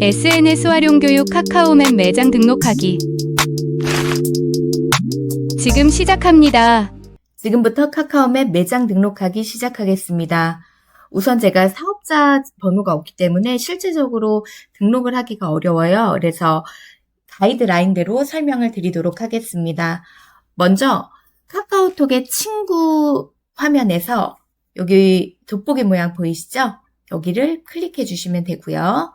SNS 활용 교육 카카오맵 매장 등록하기. 지금 시작합니다. 지금부터 카카오맵 매장 등록하기 시작하겠습니다. 우선 제가 사업자 번호가 없기 때문에 실제적으로 등록을 하기가 어려워요. 그래서 가이드라인대로 설명을 드리도록 하겠습니다. 먼저 카카오톡의 친구 화면에서 여기 돋보기 모양 보이시죠? 여기를 클릭해 주시면 되고요.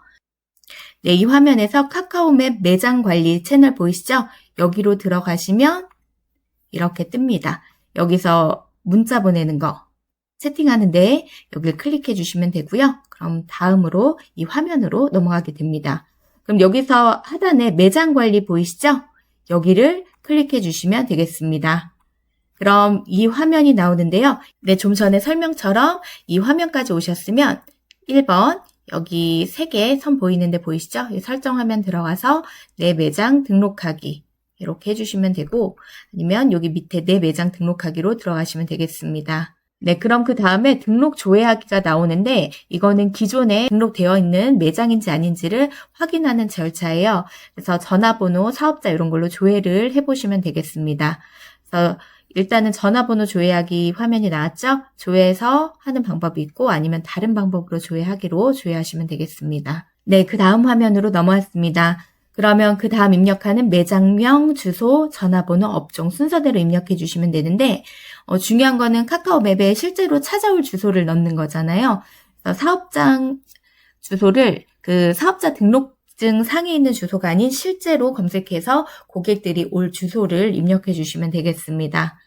네, 이 화면에서 카카오맵 매장 관리 채널 보이시죠? 여기로 들어가시면 이렇게 뜹니다. 여기서 문자 보내는 거 채팅하는데 여기를 클릭해 주시면 되고요. 그럼 다음으로 이 화면으로 넘어가게 됩니다. 그럼 여기서 하단에 매장 관리 보이시죠? 여기를 클릭해 주시면 되겠습니다. 그럼 이 화면이 나오는데요. 네, 좀 전에 설명처럼 이 화면까지 오셨으면 1번 여기 3개 선 보이는데 보이시죠? 이 설정 화면 들어가서 내 매장 등록하기 이렇게 해주시면 되고 아니면 여기 밑에 내 매장 등록하기로 들어가시면 되겠습니다. 네, 그럼 그 다음에 등록 조회하기가 나오는데 이거는 기존에 등록되어 있는 매장인지 아닌지를 확인하는 절차예요. 그래서 전화번호, 사업자 이런 걸로 조회를 해보시면 되겠습니다. 그래서 일단은 전화번호 조회하기 화면이 나왔죠? 조회해서 하는 방법이 있고 아니면 다른 방법으로 조회하기로 조회하시면 되겠습니다. 네, 그 다음 화면으로 넘어왔습니다. 그러면 그 다음 입력하는 매장명, 주소, 전화번호, 업종 순서대로 입력해 주시면 되는데 어, 중요한 거는 카카오 맵에 실제로 찾아올 주소를 넣는 거잖아요. 사업장 주소를 그 사업자 등록 증 상에 있는 주소가 아닌 실제로 검색해서 고객들이 올 주소를 입력해 주시면 되겠습니다.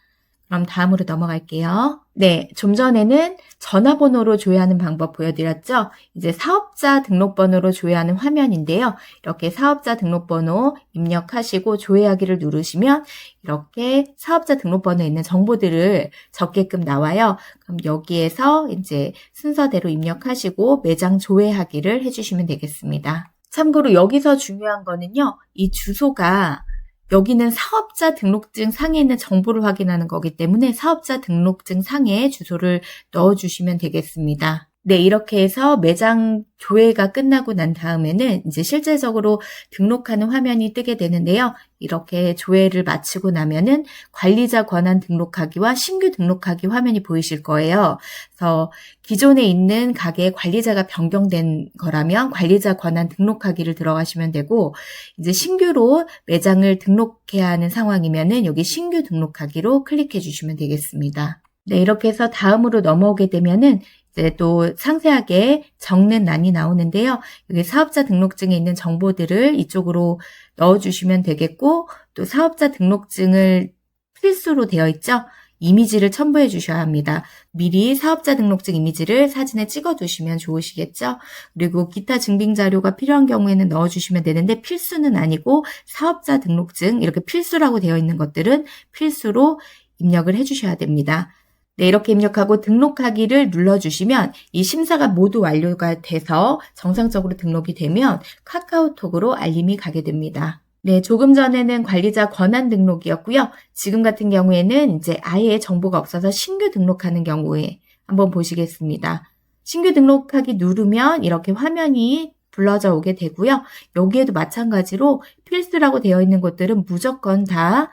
그럼 다음으로 넘어갈게요. 네, 좀 전에는 전화번호로 조회하는 방법 보여드렸죠? 이제 사업자 등록번호로 조회하는 화면인데요. 이렇게 사업자 등록번호 입력하시고 조회하기를 누르시면 이렇게 사업자 등록번호에 있는 정보들을 적게끔 나와요. 그럼 여기에서 이제 순서대로 입력하시고 매장 조회하기를 해주시면 되겠습니다. 참고로 여기서 중요한 거는요. 이 주소가 여기는 사업자 등록증 상에 있는 정보를 확인하는 거기 때문에 사업자 등록증 상에 주소를 넣어주시면 되겠습니다. 네, 이렇게 해서 매장 조회가 끝나고 난 다음에는 이제 실제적으로 등록하는 화면이 뜨게 되는데요. 이렇게 조회를 마치고 나면은 관리자 권한 등록하기와 신규 등록하기 화면이 보이실 거예요. 그래서 기존에 있는 가게 관리자가 변경된 거라면 관리자 권한 등록하기를 들어가시면 되고 이제 신규로 매장을 등록해야 하는 상황이면은 여기 신규 등록하기로 클릭해 주시면 되겠습니다. 네, 이렇게 해서 다음으로 넘어오게 되면은 이제 또 상세하게 적는 난이 나오는데요. 여기 사업자 등록증에 있는 정보들을 이쪽으로 넣어주시면 되겠고, 또 사업자 등록증을 필수로 되어 있죠. 이미지를 첨부해 주셔야 합니다. 미리 사업자 등록증 이미지를 사진에 찍어 두시면 좋으시겠죠? 그리고 기타 증빙 자료가 필요한 경우에는 넣어 주시면 되는데 필수는 아니고 사업자 등록증 이렇게 필수라고 되어 있는 것들은 필수로 입력을 해 주셔야 됩니다. 네, 이렇게 입력하고 등록하기를 눌러주시면 이 심사가 모두 완료가 돼서 정상적으로 등록이 되면 카카오톡으로 알림이 가게 됩니다. 네, 조금 전에는 관리자 권한 등록이었고요. 지금 같은 경우에는 이제 아예 정보가 없어서 신규 등록하는 경우에 한번 보시겠습니다. 신규 등록하기 누르면 이렇게 화면이 불러져 오게 되고요. 여기에도 마찬가지로 필수라고 되어 있는 것들은 무조건 다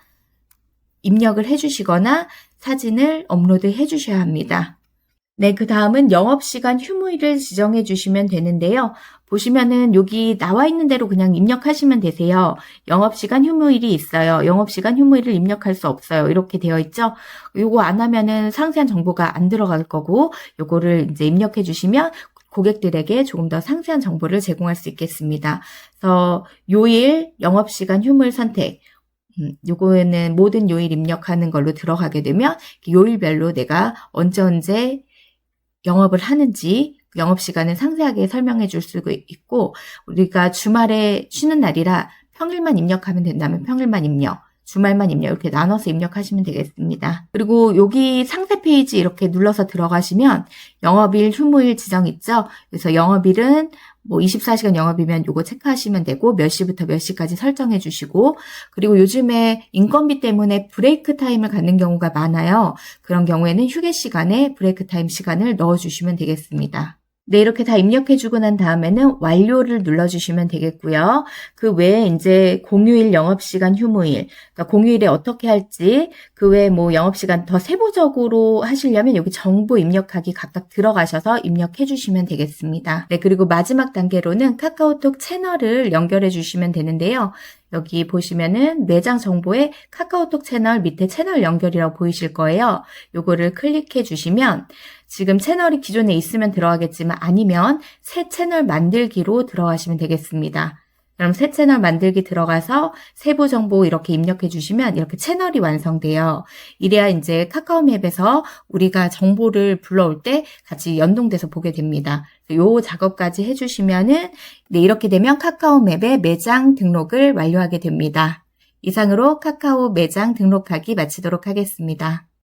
입력을 해주시거나 사진을 업로드 해 주셔야 합니다. 네, 그 다음은 영업시간 휴무일을 지정해 주시면 되는데요. 보시면은 여기 나와 있는 대로 그냥 입력하시면 되세요. 영업시간 휴무일이 있어요. 영업시간 휴무일을 입력할 수 없어요. 이렇게 되어 있죠. 요거 안 하면은 상세한 정보가 안 들어갈 거고 요거를 이제 입력해 주시면 고객들에게 조금 더 상세한 정보를 제공할 수 있겠습니다. 그래서 요일, 영업시간 휴무일 선택, 음, 요거는 모든 요일 입력하는 걸로 들어가게 되면 요일별로 내가 언제 언제 영업을 하는지 영업 시간을 상세하게 설명해 줄 수 있고 우리가 주말에 쉬는 날이라 평일만 입력하면 된다면 평일만 입력 주말만 입력 이렇게 나눠서 입력하시면 되겠습니다. 그리고 여기 상세 페이지 이렇게 눌러서 들어가시면 영업일, 휴무일 지정 있죠? 그래서 영업일은 뭐 24시간 영업이면 요거 체크하시면 되고 몇 시부터 몇 시까지 설정해 주시고 그리고 요즘에 인건비 때문에 브레이크 타임을 갖는 경우가 많아요. 그런 경우에는 휴게 시간에 브레이크 타임 시간을 넣어 주시면 되겠습니다. 네, 이렇게 다 입력해 주고 난 다음에는 완료를 눌러주시면 되겠고요. 그 외에 이제 공휴일, 영업시간, 휴무일, 그러니까 공휴일에 어떻게 할지, 그 외에 뭐 영업시간 더 세부적으로 하시려면 여기 정보 입력하기 각각 들어가셔서 입력해 주시면 되겠습니다. 네, 그리고 마지막 단계로는 카카오톡 채널을 연결해 주시면 되는데요. 여기 보시면은 매장 정보에 카카오톡 채널 밑에 채널 연결이라고 보이실 거예요. 요거를 클릭해 주시면 지금 채널이 기존에 있으면 들어가겠지만 아니면 새 채널 만들기로 들어가시면 되겠습니다. 그럼 새 채널 만들기 들어가서 세부 정보 이렇게 입력해 주시면 이렇게 채널이 완성돼요. 이래야 이제 카카오 맵에서 우리가 정보를 불러올 때 같이 연동돼서 보게 됩니다. 요 작업까지 해주시면은 네, 이렇게 되면 카카오맵에 매장 등록을 완료하게 됩니다. 이상으로 카카오 매장 등록하기 마치도록 하겠습니다.